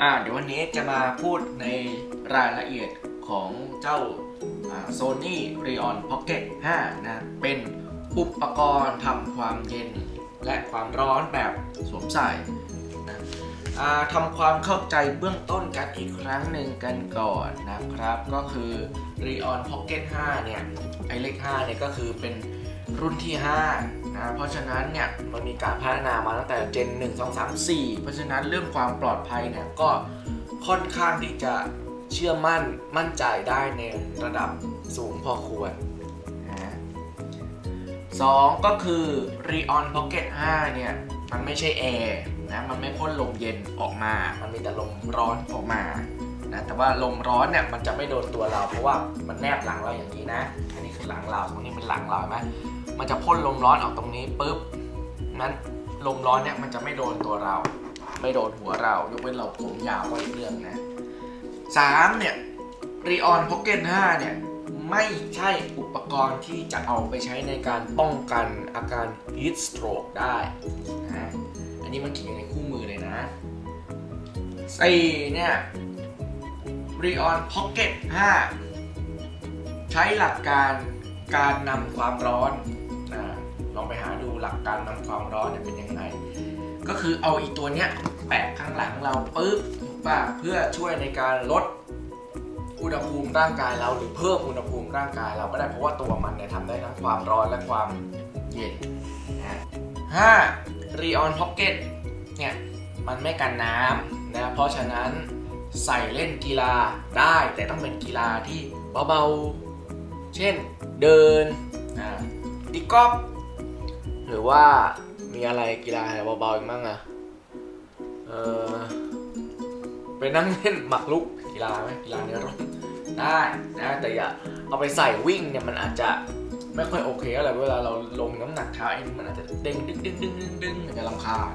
อ่าเดี๋ยววันนี้จะมาพูดในรายละเอียดของเจ้าโซนี่รีออนพ็อกเก็ต5นะ เป็นอุปกรณ์ทำความเย็นและความร้อนแบบสวมใส่นะทำความเข้าใจเบื้องต้นกันอีกครั้งหนึ่งกันก่อนนะครับ ก็คือ r e o n Pocket 5 เนี่ย ไอเลข5เนี่ยก็คือเป็นรุ่นที่ 5 นะเพราะฉะนั้นเนี่ยมันมีการพัฒนามาตั้งแต่ Gen 1 2 3 4 เพราะฉะนั้นเรื่องความปลอดภัยเนี่ยก็ค่อนข้างที่จะเชื่อมั่นมั่นใจได้ในระดับสูงพอควรนะสองก็คือ r e o n Pocket 5 เนี่ย มันไม่ใช่แอร์นะมันไม่พ่นลมเย็นออกมา มันมีแต่ลมร้อนออกมานะแต่ว่าลมร้อนเนี่ยมันจะไม่โดนตัวเรา เพราะว่ามันแนบหลังเราอย่างนี้นะ อันนี้คือหลังเราตรงนี้เป็นหลังเราไหม มันจะพ่นลมร้อนออกตรงนี้ปุ๊บนั้นลมร้อนเนี่ยมันจะไม่โดนตัวเรา ไม่โดนหัวเรา ยกเว้นเราผมยาวก็อีกเรื่องนะสามเนี่ยรีออนพ็อกเก็ต5เนี่ยไม่ใช่อุปกรณ์ที่จะเอาไปใช้ในการป้องกันอาการ heat stroke ได้นะอันนี้มันเขียนในคู่มือเลยนะสี่เนี่ย r e o n Pocket 5 ใช้หลักการการนำความร้อน ลองไปหาดูหลักการนำความร้อนเนี่ยเป็นยังไง ก็คือเอาอีตัวเนี้ยแปะข้างหลังเราปุ๊บถูกป่ะเพื่อช่วยในการลดอุณหภูมิร่างกายเราหรือเพิ่มอุณหภูมิร่างกายเราก็ได้เพราะว่าตัวมันเนี่ยทำได้ทั้งความร้อนและความเย็นนะห้า r e o n Pocket เนี่ยมันไม่กันน้ำนะเพราะฉะนั้นใส่เล่นกีฬาได้แต่ต้องเป็นกีฬาที่เบาๆ เช่นเดินตีกอล์ฟ หรือว่ามีอะไรกีฬาอะไรเบาๆอีกมั่งอะเออไปนั่งเล่นหมากรุกกีฬาไหมกีฬาในร่มได้นะแต่อย่าเอาไปใส่วิ่งเนี่ยมันอาจจะไม่ค่อยโอเคอะไรเวลาเราลงน้ำหนักเท้าเองมันอาจจะเด้งดึงดึงดึงดึงดึงมันจะรำคาญ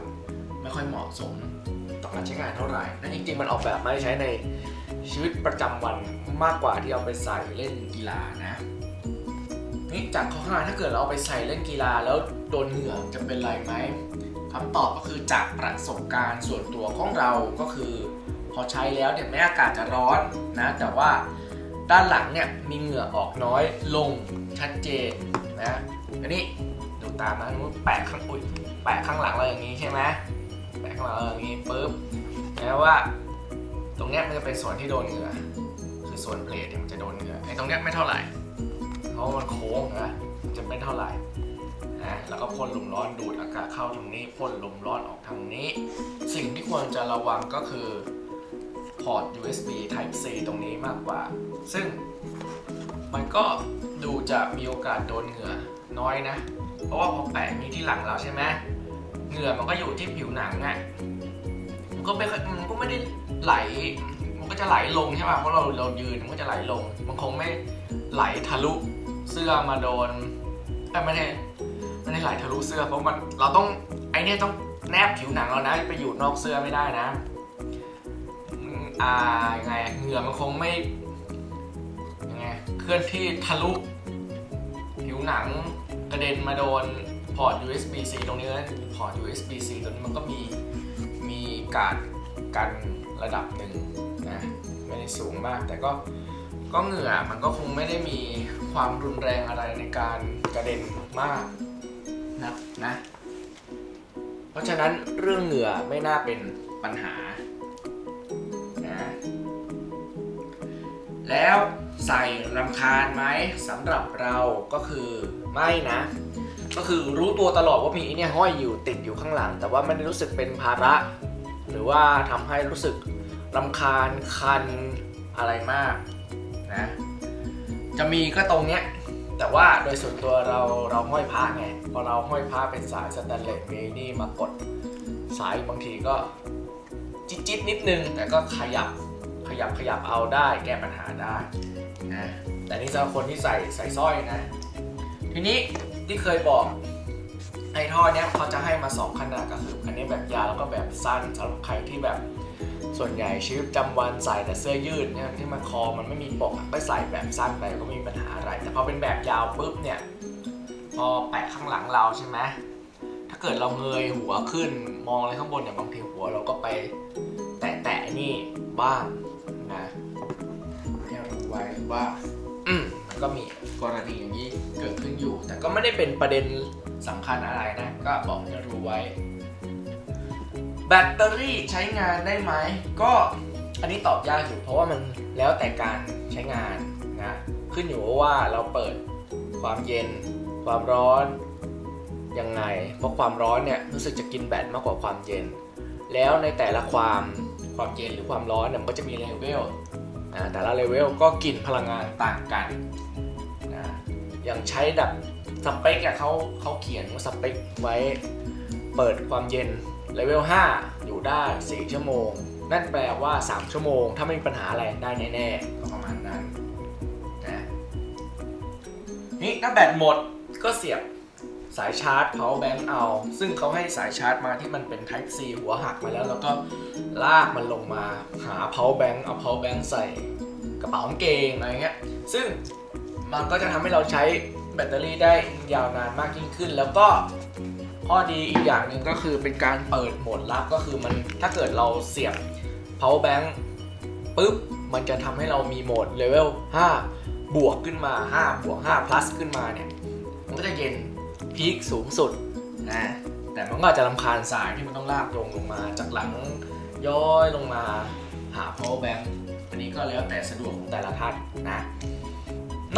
ไม่ค่อยเหมาะสมต่อการใช้งานเท่าไหร่และจริงๆมันออกแบบมาให้ใช้ในชีวิตประจำวันมากกว่าที่เอาไปใส่เล่นกีฬานะ นี่จากข้อห้าถ้าเกิดเราเอาไปใส่เล่นกีฬาแล้วโดนเหงื่อจะเป็นไรไหมคำตอบก็คือจากประสบการณ์ส่วนตัวของเราก็คือ พอใช้แล้วเนี่ยแม้อากาศจะร้อนนะแต่ว่าด้านหลังเนี่ยมีเหงื่อออกน้อยลงชัดเจนนะอันนี้ดูตามนะนุ้แปะข้างอุ้ยแปะข้างหลังเราอย่างนี้ใช่ไหมแปะข้ามาอย่างนี้ปุ๊บแม้ว่า ตรงเนี้ยมันจะเป็นส่วนที่โดนเหงื่อคือส่วนเพลทเนี่ยมันจะโดนเหงื่อไอ้ตรงเนี้ยไม่เท่าไหร่ เพราะมันโค้งนะจะไม่เท่าไหร่นะแล้วก็พ่นลมร้อนดูดอากาศเข้าทางนี้พ่นลมร้อนออกทางนี้ สิ่งที่ควรจะระวังก็คือพอร์ต USB Type C ตรงนี้มากกว่า ซึ่งมันก็ดูจะมีโอกาสโดนเหงื่อน้อยนะ เพราะว่าพอแปะนี้ที่หลังเราใช่ไหมเหงื่อมันก็อยู่ที่ผิวหนังอะมันก็ไม่ค่อยมันก็ไม่ได้ไหล ก็จะไหลลงใช่ป่ะเพราะเราเรายืนมันก็จะไหลลง มันคงไม่ไหลทะลุเสื้อมาโดนแต่ไม่ได้ไม่ได้ไหลทะลุเสื้อ เพราะมันเราต้องไอเนี้ยต้องแนบผิวหนังเรานะไปอยู่นอกเสื้อไม่ได้นะอ่ายังไงเหงื่อมันคงไม่ยังไงเคลื่อนที่ทะลุผิวหนังกระเด็นมาโดนพอร์ต USB-C ตรงนี้นะพอร์ต USB-C ตรงนี้มันก็มีมีการกันระดับหนึ่ง ไม่ได้สูงมาก แต่ก็ก็เหงื่อมันก็คงไม่ได้มีความรุนแรงอะไรในการกระเด็นมากนะนะ เพราะฉะนั้นเรื่องเหงื่อไม่น่าเป็นปัญหานะแล้วใส่รำคาญไหมสำหรับเราก็คือไม่นะ ก็คือรู้ตัวตลอดว่ามีเนี่ยห้อยอยู่ติดอยู่ข้างหลัง แต่ว่าไม่ได้รู้สึกเป็นภาระ หรือว่าทำให้รู้สึก รำคาญคันอะไรมากนะจะมีก็ตรงเนี้ยแต่ว่าโดยส่วนตัวเราเราห้อยผ้าไงพอเราห้อยผ้าเป็นสายสแตนเลสเมนี่มากดสายบางทีก็จิตจิตนิดนึง แต่ก็ขยับขยับขยับเอาได้แก้ปัญหาได้นะแต่นี่สำหรับคนที่ใส่ใส่สร้อยนะ ทีนี้ที่เคยบอกไอ้ท่อเนี้ยเขาจะให้มา 2 ขนาดก็คืออันนี้แบบยาวแล้วก็แบบสั้นสำหรับใครที่แบบ ส่วนใหญ่ชีวิตประจำวันใส่แต่เสื้อยืดเนี่ยที่มันคอมันไม่มีปกไปใส่แบบสั้นไปก็ไม่มีปัญหาอะไร แต่พอเป็นแบบยาวปุ๊บเนี่ยพอแปะข้างหลังเราใช่ไหมถ้าเกิดเราเงยหัวขึ้นมองอะไรข้างบนเนี่ยบางทีหัวเราก็ไปแตะๆนี่บ้างนะให้รู้ไว้ว่าอืมมันก็มีกรณีอย่างนี้เกิดขึ้นอยู่ แต่ก็ไม่ได้เป็นประเด็นสำคัญอะไรนะ ก็บอกให้รู้ไว้ แบตเตอรี่ใช้งานได้ไหม ก็อันนี้ตอบยากอยู่เพราะว่ามันแล้วแต่การใช้งานนะ ขึ้นอยู่ว่าเราเปิดความเย็น ความร้อนยังไง เพราะความร้อนเนี่ยรู้สึกจะกินแบตมากกว่าความเย็น แล้วในแต่ละความความเย็นหรือความร้อนเนี่ยมันก็จะมีเลเวลนะแต่ละเลเวลก็กินพลังงานต่างกันนะอย่างใช้ดับสเปคอะเขาเขาเขียนว่าสเปคไว้เปิดความเย็น เลเวล5 อยู่ได้ 4 ชั่วโมง นั่นแปลว่า 3 ชั่วโมง ถ้าไม่มีปัญหาอะไรได้แน่ๆก็ประมาณนั้นนะนี่ถ้าแบตหมดก็เสียบสายชาร์จ power bank เอา ซึ่งเขาให้สายชาร์จมาที่มันเป็น type C หัวหักมาแล้ว แล้วก็ลากมันลงมาหา power bank เอา power bank ใส่กระเป๋ากางเกงอะไรเงี้ย ซึ่งมันก็จะทำให้เราใช้แบตเตอรี่ได้ยาวนานมากยิ่งขึ้น แล้วก็ ข้อดีอีกอย่างหนึ่งก็คือเป็นการเปิดโหมดลับก็คือมันถ้าเกิดเราเสียบ power bank ปุ๊บมันจะทำให้เรามีโหมดเลเวล5บวกขึ้นมา5บวก5 plus ขึ้นมาเนี่ย มันก็จะเย็นพีคสูงสุดนะแต่มันก็อาจจะลำคาญสายที่มันต้องลากลงลงมาจากหลังย้อยลงมาหา power bank อันนี้ก็แล้วแต่สะดวกของแต่ละท่านนะ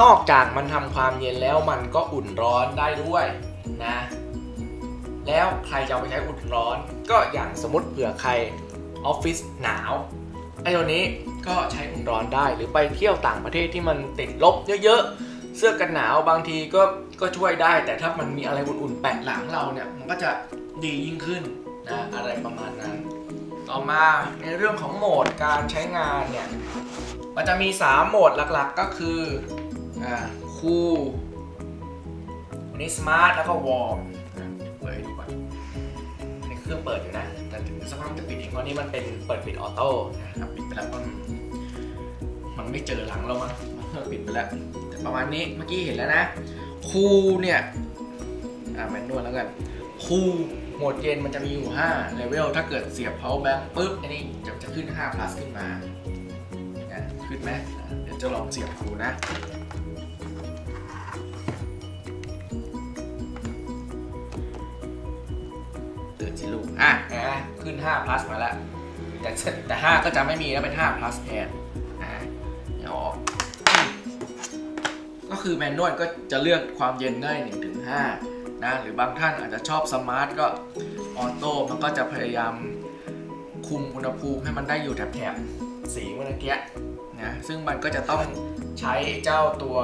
นอกจากมันทำความเย็นแล้วมันก็อุ่นร้อนได้ด้วยนะ แล้วใครจะเอาไปใช้อุ่นร้อน ก็อย่างสมมติเผื่อใครออฟฟิศหนาวไอ้ตัวนี้ก็ใช้อุ่นร้อนได้หรือไปเที่ยวต่างประเทศที่มันติดลบเยอะๆ เสื้อกันหนาวบางทีก็ก็ช่วยได้ แต่ถ้ามันมีอะไรอุ่นๆแปะหลังเราเนี่ยมันก็จะดียิ่งขึ้นนะอะไรประมาณนั้น ต่อมาในเรื่องของโหมดการใช้งานเนี่ยมันจะมี 3 โหมดหลักๆก็คืออ่าคูลอันนี้สมาร์ทแล้วก็วอร์ม เครื่องเปิดอยู่นะ แต่ถึงสักพักจะปิดเองเพราะนี่มันเป็นเปิดปิดออโต้นะครับปิดไปแล้วก็มันไม่เจอหลังเรามั้งปิดไปแล้วแต่ประมาณนี้เมื่อกี้เห็นแล้วนะคูเนี่ยอ่าแมนนวลแล้วกันคูโหมดเย็นมันจะมีอยู่5เลเวลถ้าเกิดเสียบ power bank ปุ๊บอันนี้จะจะขึ้น5 plus ขึ้นมานะขึ้นไหมเดี๋ยวจะลองเสียบดูนะ ตื่นสิลูก อะนะขึ้น 5 plus มาแล้ว แต่แต่ 5 ก็จะไม่มีแล้วเป็น 5 plus แทน อะเดี๋ยวออกก็คือแมนนวลก็จะเลือกความเย็นได้1ถึง5นะ หรือบางท่านอาจจะชอบสมาร์ทก็ออโต้มันก็จะพยายามคุมอุณหภูมิให้มันได้อยู่แถบๆสีเมื่อกี้นะซึ่งมันก็จะต้องใช้เจ้าตัว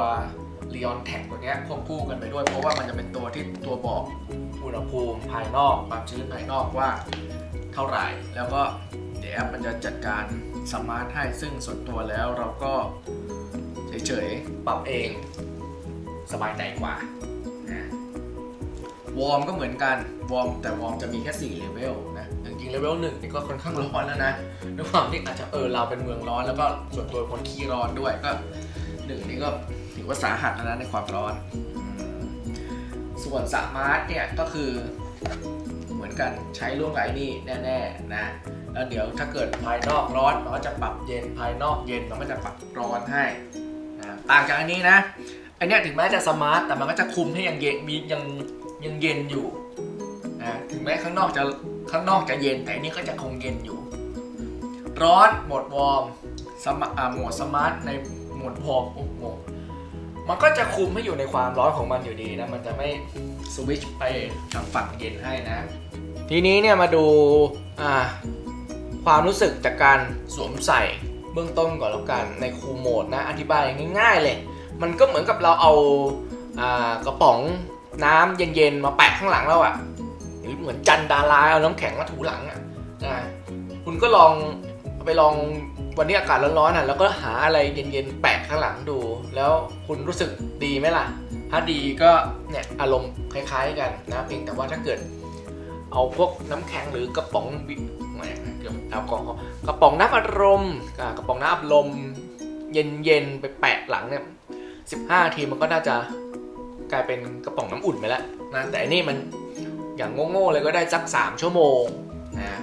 l e o n t a g ตัวนี้ควบคู่กันไปด้วย เพราะว่ามันจะเป็นตัวที่ตัวบอก อุณหภูมิภายนอกความชื้นภายนอกว่าเท่าไหร่ แล้วก็เดี๋ยวแอปมันจะจัดการสมาร์ทให้ซึ่งส่วนตัวแล้วเราก็เฉยๆปรับเองสบายใจกว่านะวอร์มก็เหมือนกันวอร์มแต่วอร์มจะมีแค่4เลเวลนะจริงๆเลเวลหนึ่งนี่ก็ค่อนข้างร้อนแล้วนะด้วยความที่อาจจะเออเราเป็นเมืองร้อน แล้วก็ส่วนตัวคนขี้ร้อนด้วยก็หนึ่งนี่ก็ถือว่าสาหัสแล้วนะในความร้อน ส่วนสมาร์ทเนี่ยก็คือเหมือนกันใช้ล่วงไหลนี่แน่ๆนะแล้วเดี๋ยวถ้าเกิดภายนอกร้อนมันก็จะปรับเย็นภายนอกเย็นมันก็จะปรับร้อนให้นะต่างจากอันนี้นะอันนี้ถึงแม้จะสมาร์ทแต่มันก็จะคุมให้ยังเย็นมียังยังเย็นอยู่นะถึงแม้ข้างนอกจะข้างนอกจะเย็นแต่อันนี้ก็จะคงเย็นอยู่ ร้อนโหมดวอร์มสมาโหมดสมาร์ทในโหมดวอร์มโอ้โห มันก็จะคุมให้อยู่ในความร้อนของมันอยู่ดีนะ มันจะไม่สวิตชไปทางฝั่งเย็นให้นะ ทีนี้เนี่ยมาดูอ่าความรู้สึกจากการสวมใส่เบื้องต้นก่อนแล้วกันในคูลโหมดนะอธิบายง่าย ๆ เลย มันก็เหมือนกับเราเอาอากระป๋องน้ำเย็นๆมาแปะข้างหลังเราอะหรือเหมือนจันดาราเอาน้ำแข็งมาถูหลังอะนะคุณก็ลองไปลอง วันนี้อากาศร้อนๆอะแล้วก็หาอะไรเย็นๆแปะข้างหลังดู แล้วคุณรู้สึกดีไหมล่ะ ถ้าดีก็เนี่ยอารมณ์คล้าย ๆ กันนะเพียงแต่ว่าถ้าเกิด เอาพวกน้ำแข็งหรือกระป๋องบิแหมเกือบแอลกอฮอล์กระป๋องน้ำอัดลมอ่ากระป๋องน้ำอัดลมเย็นๆไปแปะหลังเนี่ย15ทีมันก็น่าจะกลายเป็นกระป๋องน้ำอุ่นไปแล้วนะแต่อันนี่มันอย่างโง่ๆเลยก็ได้สัก 3 ชั่วโมงนะ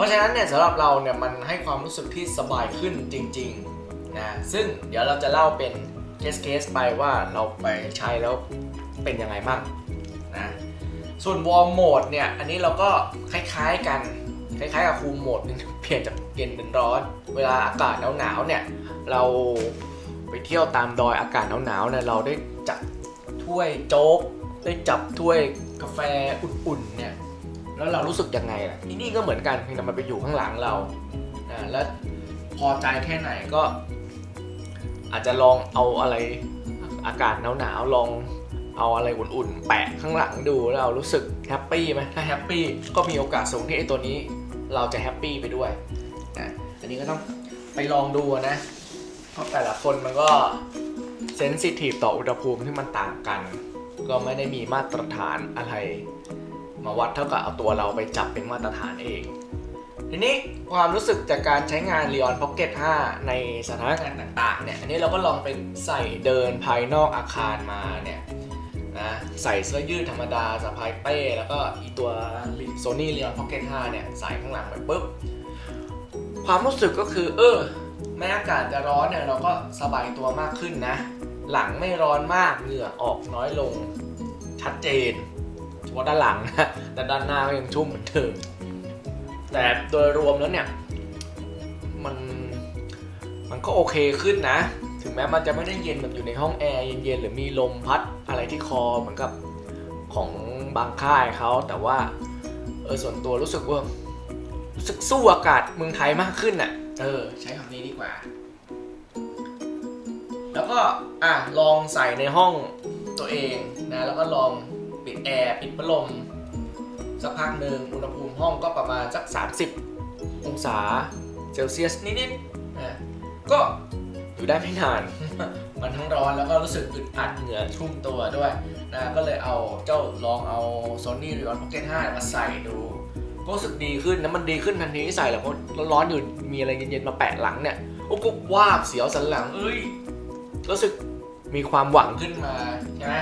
ราะฉะนั้นเนี่ยสำหรับเราเนี่ยมันให้ความรู้สึกที่สบายขึ้นจริงๆนะซึ่งเดี๋ยวเราจะเล่าเป็นเคสเคสไปว่าเราไปใช้แล้วเป็นยังไงบ้างนะส่วนวอร์มโหมดเนี่ยอันนี้เราก็คล้ายๆกันคล้ายๆกับคูลโหมดเปลี่ยนจากเย็นเป็นร้อน เวลาอากาศหนาวๆเนี่ยเราไปเที่ยวตามดอยอากาศหนาวๆเนี่ยเราได้จับถ้วยโจ๊กได้จับถ้วยกาแฟอุ่นๆเนี่ย แล้วเรารู้สึกยังไงล่ะที่นี่ก็เหมือนกันเพียงแต่มันไปอยู่ข้างหลังเราอ่าแล้วพอใจแค่ไหนก็ อาจจะลองเอาอะไรอากาศหนาวๆลองเอาอะไรอุ่นๆ แปะข้างหลังดูแล้วเรารู้สึกแฮปปี้ไหมถ้าแฮปปี้ก็มีโอกาสสูงที่ไอ้ตัวนี้ เราจะแฮปปี้ไปด้วยนะอันนี้ก็ต้องไปลองดูนะเพราะแต่ละคนมันก็เซนซิทีฟต่ออุณหภูมิที่มันต่างกัน ก็ไม่ได้มีมาตรฐานอะไร มาวัดเท่ากับเอาตัวเราไปจับเป็นมาตรฐานเอง ทีนี้ความรู้สึกจากการใช้งาน Leon Pocket 5 ในสถานการณ์ต่างๆเนี่ยอันนี้เราก็ลองเป็นใส่เดินภายนอกอาคารมาเนี่ยนะใส่เสื้อยืดธรรมดาสะพายเป้ แล้วก็อีตัว Sony Leon Pocket 5 เนี่ยใส่ข้างหลังไปปุ๊บ ความรู้สึกก็คือ เออแม้อากาศจะร้อนเนี่ยเราก็สบายตัวมากขึ้นนะ หลังไม่ร้อนมากเหงื่อออกน้อยลงชัดเจน เฉพาะด้านหลังนะแต่ด้านหน้าก็ยังชุ่มเหมือนเดิมแต่โดยรวมแล้วเนี่ย มันมันก็โอเคขึ้นนะ ถึงแม้มันจะไม่ได้เย็นแบบอยู่ในห้องแอร์เย็นๆหรือมีลมพัดอะไรที่คอเหมือนกับของบางค่ายเขาแต่ว่าเออส่วนตัวรู้สึกว่ารู้สึกสู้อากาศเมืองไทยมากขึ้นน่ะ เออ ใช้คำนี้ดีกว่า แล้วก็อะลองใส่ในห้องตัวเองนะ แล้วก็ลอง ปิดแอร์ปิดพัดลมสักพักหนึ่งอุณหภูมิห้องก็ประมาณสัก 30 องศาเซลเซียสนิดๆนะก็อยู่ได้ไม่นาน มันทั้งร้อนแล้วก็รู้สึกอึดอัดเหงื่อชุ่มตัวด้วยนะก็เลยเอาเจ้าลองเอา Sony Rion Pocket 5 มาใส่ดูก็รู้สึกดีขึ้นนะมันดีขึ้นทันทีที่ใส่แหละเพราะร้อนอยู่มีอะไรเย็นๆมาแปะหลังเนี่ยโอ้ก็วาบเสียวสันหลังเอ้ยรู้สึกมีความหวังขึ้นมาใช่ไหม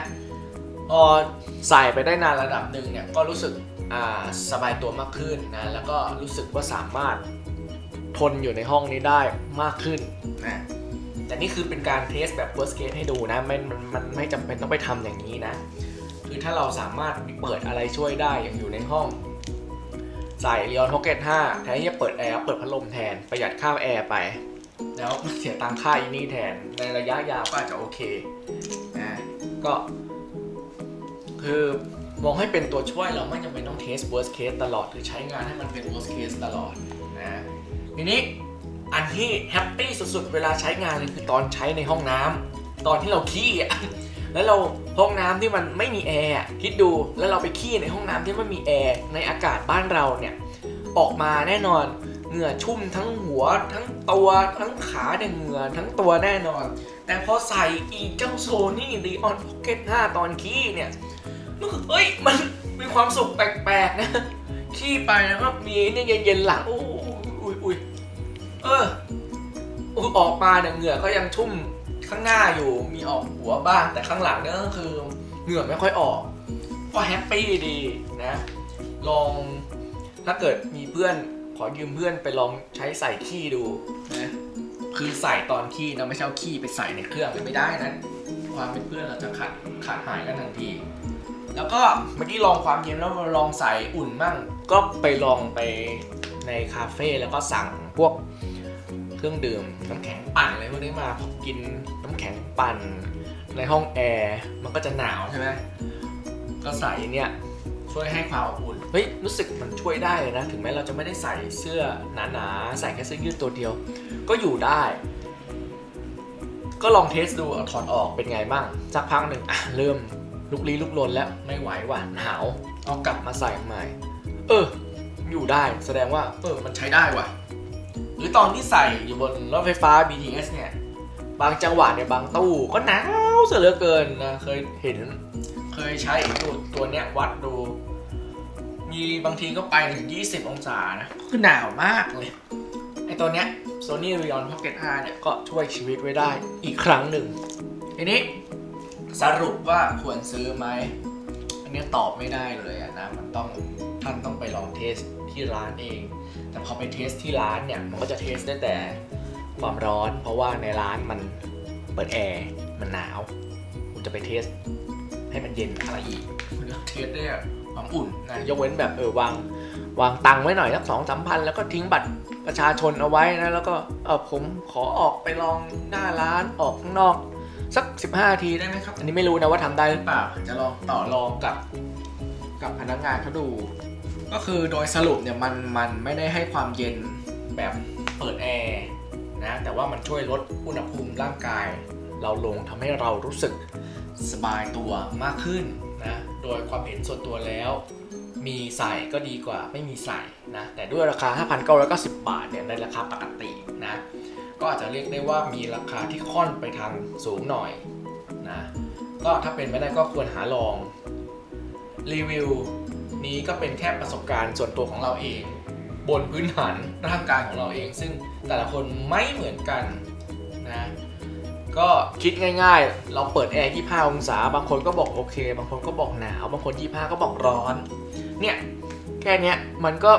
พอใส่ไปได้นานระดับหนึ่งเนี่ยก็รู้สึกสบายตัวมากขึ้นนะแล้วก็รู้สึกว่าสามารถทนอยู่ในห้องนี้ได้มากขึ้นนะแต่นี่คือเป็นการเทสแบบ worst case ให้ดูนะม่มันมันไม่จำเป็นต้องไปทำอย่างนี้นะ คือถ้าเราสามารถเปิดอะไรช่วยได้อย่างอยู่ในห้อง ใส่ Leon Pocket 5แทนที่จะเปิดแอร์เปิดพัดลมแทนประหยัดค่าแอร์ไป แล้วเสียตังค่าอีนี่แทนในระยะยาวก็อาจจะโอเคนะก็ คือมองให้เป็นตัวช่วยเราไม่จำเป็นต้องเทส worst case ตลอด หรือใช้งานให้มันเป็น worst case ตลอดนะทีนี้อันที่แฮปปี้สุดๆ เวลาใช้งานเลยคือตอนใช้ในห้องน้ำตอนที่เราขี้แล้วเราห้องน้ำที่มันไม่มีแอร์คิดดูแล้วเราไปขี้ในห้องน้ำที่ไม่มีแอร์ในอากาศบ้านเราเนี่ยออกมาแน่นอนเหงื่อชุ่มทั้งหัว ทั้งตัวทั้งขาเนี่ยเหงื่อทั้งตัวแน่นอน แต่พอใส่อีเจ้าโซนี่ดีออนพ็อกเก็ต5ตอนขี้เนี่ย มันคือเอ้ยมันมีความสุขแปลกๆนะขี้ไปแล้วก็มีเนี่ยเย็นๆหลังอุ้ยอุ้ยอุ้ยเออออกมาเนี่ยเหงื่อก็ยังชุ่มข้างหน้าอยู่มีออกหัวบ้างแต่ข้างหลังเนี่ยก็คือเหงื่อไม่ค่อยออกก็แฮปปี้ดีนะ ลองถ้าเกิดมีเพื่อนขอยืมเพื่อนไปลองใช้ใส่ขี้ดูนะคือใส่ตอนขี้นะไม่ใช่เอาขี้ไปใส่ในเครื่องไม่ได้นะ ความเป็นเพื่อนเราจะขาดขาดหายกันทันที แล้วก็เมื่อกี้ลองความเย็นแล้วลองใส่อุ่นมั่ง ก็ไปลองไปในคาเฟ่แล้วก็สั่งพวกเครื่องดื่มน้ำแข็งปั่นอะไรพวกนี้มาพอกินน้ำแข็งปั่น ในห้องแอร์มันก็จะหนาวใช่ไหมก็ใส่เนี่ยช่วยให้ความอบอุ่นเฮ้ยรู้สึกมันช่วยได้เลยนะ ถึงแม้เราจะไม่ได้ใส่เสื้อหนาๆใส่แค่เสื้อยืดตัวเดียว ก็อยู่ได้ ก็ลองเทสดูเอาถอดออกเป็นไงบ้างสักพักหนึ่งอะเริ่ม ลุกลี้ลุกลนแล้วไม่ไหวว่ะหนาวเอากลับมาใส่ใหม่ เออ อยู่ได้แสดงว่า เออ มันใช้ได้ว่ะ หรือตอนที่ใส่อยู่บนรถไฟฟ้า BTS เนี่ย บางจังหวะเนี่ยบางตู้ก็หนาวเสียเหลือเกินนะเคยเห็น เคยใช้ตัวตัวเนี้ยวัดดู มีบางทีก็ไปถึง 20 องศานะก็คือหนาวมากเลยไอตัวเนี้ย Sony Rion Pocket 5เนี่ยก็ช่วยชีวิตไว้ได้อีกครั้งหนึ่งทีนี้ สรุปว่าควรซื้อไหมอันนี้ตอบไม่ได้เลยนะมันต้องท่านต้องไปลองเทสที่ร้านเอง แต่พอไปเทสที่ร้านเนี่ยมันก็จะเทสได้แต่ความร้อน เพราะว่าในร้านมันเปิดแอร์มันหนาวคุณจะไปเทสให้มันเย็นอะไรอีกคุณก็เทสได้ความอุ่นนะยกเว้นแบบเออวางวางตังค์ไว้หน่อยสักสองสามพันแล้วก็ทิ้งบัตรประชาชนเอาไว้นะแล้วก็เออผมขอออกไปลองหน้าร้านออกข้างนอก สัก 15ทีได้ไหมครับ อันนี้ไม่รู้นะว่าทำได้หรือเปล่า จะลองต่อรองกับกับพนักงานเขาดู ก็คือโดยสรุปเนี่ยมันมันไม่ได้ให้ความเย็นแบบเปิดแอร์นะแต่ว่ามันช่วยลดอุณหภูมิร่างกาย เราลงทำให้เรารู้สึกสบายตัวมากขึ้นนะโดยความเห็นส่วนตัวแล้ว มีใส่ก็ดีกว่าไม่มีใส่นะแต่ด้วยราคา 5,990 บาทเนี่ยในราคาปกตินะ ก็อาจจะเรียกได้ว่ามีราคาที่ค่อนไปทางสูงหน่อยนะก็ถ้าเป็นไม่ได้ก็ควรหาลองรีวิวนี้ก็เป็นแค่ประสบการณ์ส่วนตัวของเราเอง บนพื้นฐานร่างกายของเราเอง ซึ่งแต่ละคนไม่เหมือนกันนะก็คิดง่ายๆ เราเปิดแอร์ 25 องศา บางคนก็บอกโอเค บางคนก็บอกหนาว บางคน 25 ก็บอกร้อน เนี่ย แค่นี้มันก็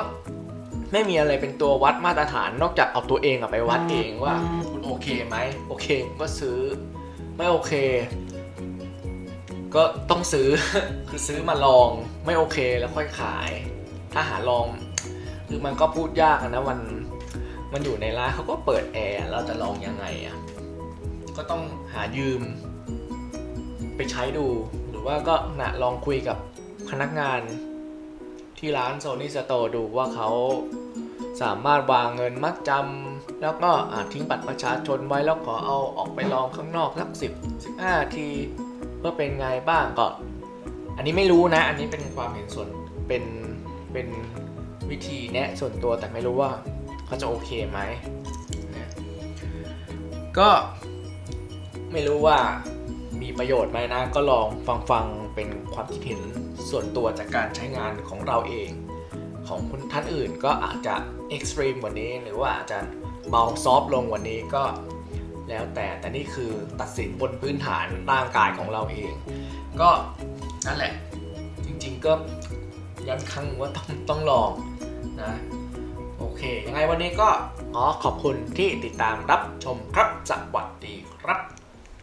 ไม่มีอะไรเป็นตัววัดมาตรฐานนอกจากเอาตัวเองอะไปวัดเองว่าคุณโอเคไหมโอเคก็ซื้อ ไม่โอเค ก็ต้องซื้อคือซื้อมาลองไม่โอเคแล้วค่อยขาย ถ้าหาลอง คือมันก็พูดยากนะมันมันอยู่ในร้านเขาก็เปิดแอร์เราจะลองยังไงอะก็ต้องหายืม ไปใช้ดู หรือว่าก็นะลองคุยกับพนักงานที่ร้าน Sony Store ดูว่าเขา สามารถวางเงินมัดจำแล้วก็อ่าทิ้งบัตรประชาชนไว้แล้วขอเอาออกไปลองข้างนอกสักสิบสิบห้าทีเพื่อเป็นไงบ้างก็ อันนี้ไม่รู้นะ อันนี้เป็นความเห็นส่วนเป็นเป็นวิธีแนะส่วนตัวแต่ไม่รู้ว่าเขาจะโอเคไหมนะก็ไม่รู้ว่ามีประโยชน์ไหมนะ ก็ลองฟังฟังเป็นความคิดเห็นส่วนตัวจากการใช้งานของเราเอง ของคนท่านอื่นก็อาจจะ เอ็กซ์ตรีมกว่านี้ หรือว่าอาจจะเบาซอฟลงกว่านี้ก็แล้วแต่แต่นี่คือตัดสินบนพื้นฐานร่างกายของเราเอง ก็นั่นแหละจริงๆก็ย้ำครั้งว่าต้องต้องลองนะโอเค ยังไงวันนี้ก็ขอขอบคุณที่ติดตามรับชมครับ สวัสดีครับ